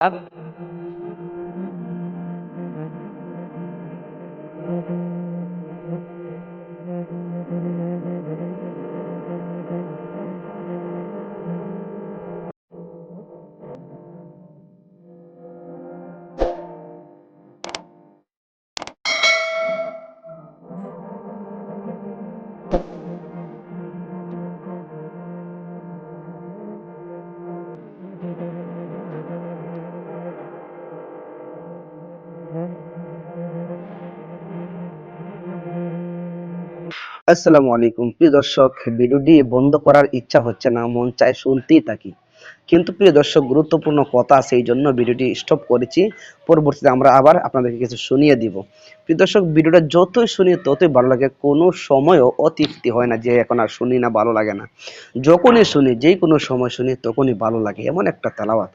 अब আসসালামু আলাইকুম। প্রিয় দর্শক ভিডিওটি বন্ধ করার ইচ্ছা হচ্ছে না মন চায় শুনতেই থাকি। কিন্তু প্রিয় দর্শক, গুরুত্বপূর্ণ কথা সেই জন্য ভিডিওটি স্টপ করেছি। পরবর্তীতে আমরা আবার আপনাদেরকে কিছু শুনিয়ে দিব। প্রিয় দর্শক, ভিডিওটা যতই শুনি, ততই ভালো লাগে। কোনো সময়ও অতৃপ্তি হয় না যে এখন আর শুনি না, ভালো লাগে না। যখনই শুনি যেই কোনো সময় শুনি, তখনই ভালো লাগে। এমন একটা তেলাওয়াত।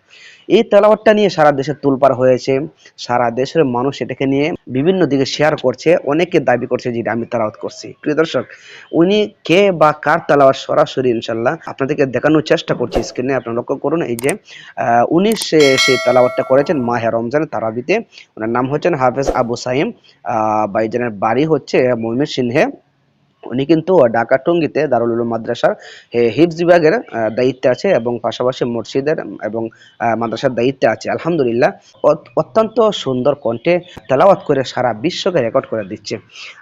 এই তেলাওয়াতটা নিয়ে সারা দেশে তুলপার হয়েছে। সারা দেশের মানুষ এটাকে নিয়ে বিভিন্ন দিকে শেয়ার করছে। অনেকে দাবি করছে যেটা আমি তেলাওয়াত করছি। প্রিয় দর্শক, উনি কে বা কার তেলাওয়াত সরাসরি ইনশাল্লাহ আপনাদেরকে দেখানোর চেষ্টা করছি। স্ক্রিনে আপনারা লক্ষ্য করুন, এই যে উনি সে সেই করেছেন মাহে রমজান তারাবিতে। ওনার নাম হচ্ছেন হাফেজ আবু সাইম। বাইজানের বাড়ি হচ্ছে ময়মনসিংহে। সিংহে উনি কিন্তু ঢাকা টঙ্গীতে দারুল উলুম মাদ্রাসার হিফজ বিভাগের দায়িত্বে আছে এবং পাশাপাশি মসজিদের এবং মাদ্রাসার দায়িত্বে আছে। আলহামদুলিল্লাহ অত্যন্ত সুন্দর কণ্ঠে তেলাওয়াত করে সারা বিশ্বকে রেকর্ড করে দিচ্ছে।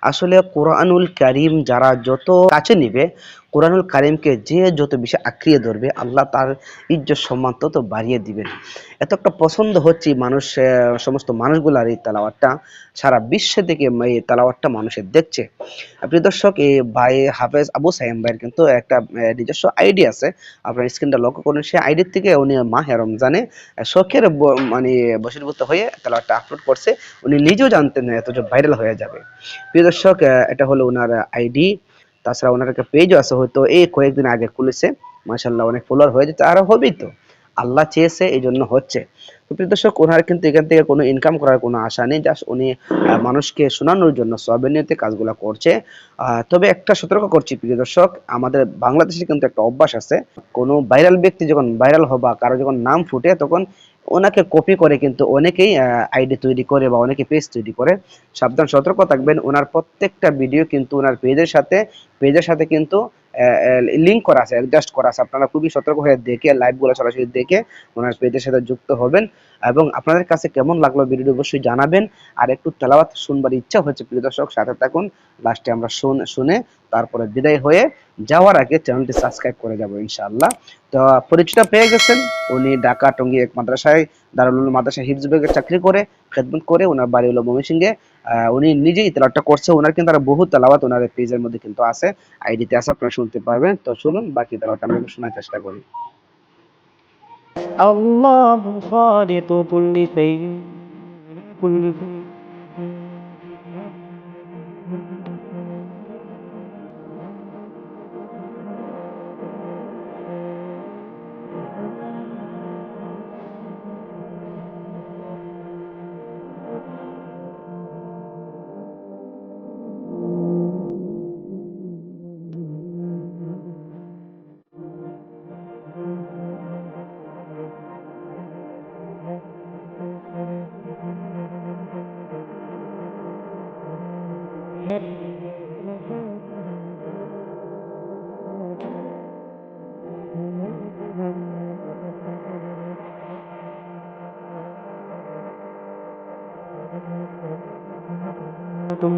আসলে কোরআনুল কারিম যারা যত কাছে নিবে কোরআনুল কারিমকে যে যত বেশি আঁকড়িয়ে ধরবে, আল্লাহ তার ইজ্জত সম্মান তত বাড়িয়ে দিবেন। এত একটা পছন্দ হচ্ছে মানুষ সমস্ত মানুষগুলার এই তেলাওয়াতটা। সারা বিশ্ব থেকে এই তেলাওয়াতটা মানুষের দেখছে। প্রিয় দর্শক এই ভাই হাফেজ আবু সাইম ভাইয়ের কিন্তু একটা নিজস্ব আইডি আছে। আপনার স্ক্রিনটা লক্ষ্য করুন, সেই আইডির থেকে উনি মাহে রমজানে শখের মানে বসীভূত হয়ে তেলাওয়াতটা আপলোড করছে। উনি নিজেও জানতেন না এত ভাইরাল হয়ে যাবে। প্রিয় দর্শক এটা হলো ওনার আইডি। তাছাড়া ওনার একটা পেজও আছে হয়তো এই কয়েকদিন আগে খুলেছে। মাশাল্লাহ অনেক ফলোয়ার হয়ে যেতে আরও হবেই তো। আল্লাহ চেয়েছে এই জন্য হচ্ছে। তো প্রিয় দর্শক, ওনার কিন্তু এখান থেকে কোনো ইনকাম করার কোনো আশা নেই জাস্ট উনি মানুষকে শোনানোর জন্য সবের নিয়তে কাজগুলো করছে। তবে একটা সতর্ক করছি প্রিয় দর্শক, আমাদের বাংলাদেশে কিন্তু একটা অভ্যাস আছে। কোনো ভাইরাল ব্যক্তি যখন ভাইরাল হবা, কারও যখন নাম ফুটে, তখন ওনাকে কপি করে কিন্তু অনেকেই আইডি তৈরি করে বা অনেকে পেজ তৈরি করে। সাবধান, সতর্ক থাকবেন। ওনার প্রত্যেকটা ভিডিও কিন্তু ওনার পেজের সাথে পেজের সাথে কিন্তু লিঙ্ক করা আছে অ্যাডজাস্ট করা আছে। আপনারা খুবই সতর্ক হয়ে দেখে লাইভগুলো সরাসরি দেখে ওনার পেজের সাথে যুক্ত হবেন। এবং আপনাদের কাছে কেমন লাগল ভিডিওটি অবশ্যই জানাবেন। আর একটু তেলাওয়াত শুনবার ইচ্ছা হচ্ছে প্রিয় দর্শক, সাথে থাকুন। লাস্টে আমরা শুন- তারপরে বিদায় হয়ে যাওয়ার আগে চ্যানেলটি সাবস্ক্রাইব করে যাব, ইনশাআল্লাহ। তো পরিচয়টা পেয়ে গেছেন, উনি ঢাকা টঙ্গী এক মাদ্রাসায়, দারুল উলুম মাদ্রাসায় হিফজ চাকরি করে, খেদমত করে ওনার বাড়ি হলো ময়মনসিংহে। উনি নিজেই তেলাওয়াতটা করছে ওনার কিন্তু আরও বহু তেলাওয়াত ওনার পেজের মধ্যে কিন্তু আছে। আইডিতে আছে, আপনারা শুনতে পারবেন। তো শুনুন বাকি তেলাওয়াতটা একটু শোনার চেষ্টা করি। الله خالق كل شيء كل شيء tung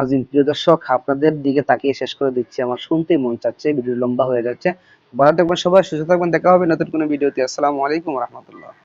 আজিম। প্রিয় দর্শক, আপনাদের দিকে তাকিয়ে শেষ করে দিচ্ছি। আমার শুনতে মন চাচ্ছে, ভিডিও লম্বা হয়ে যাচ্ছে। ভালো থাকবেন সবাই, সুস্থ থাকবেন। দেখা হবে নতুন কোনো ভিডিওতে। আসসালামু আলাইকুম রহমতুল্লাহ।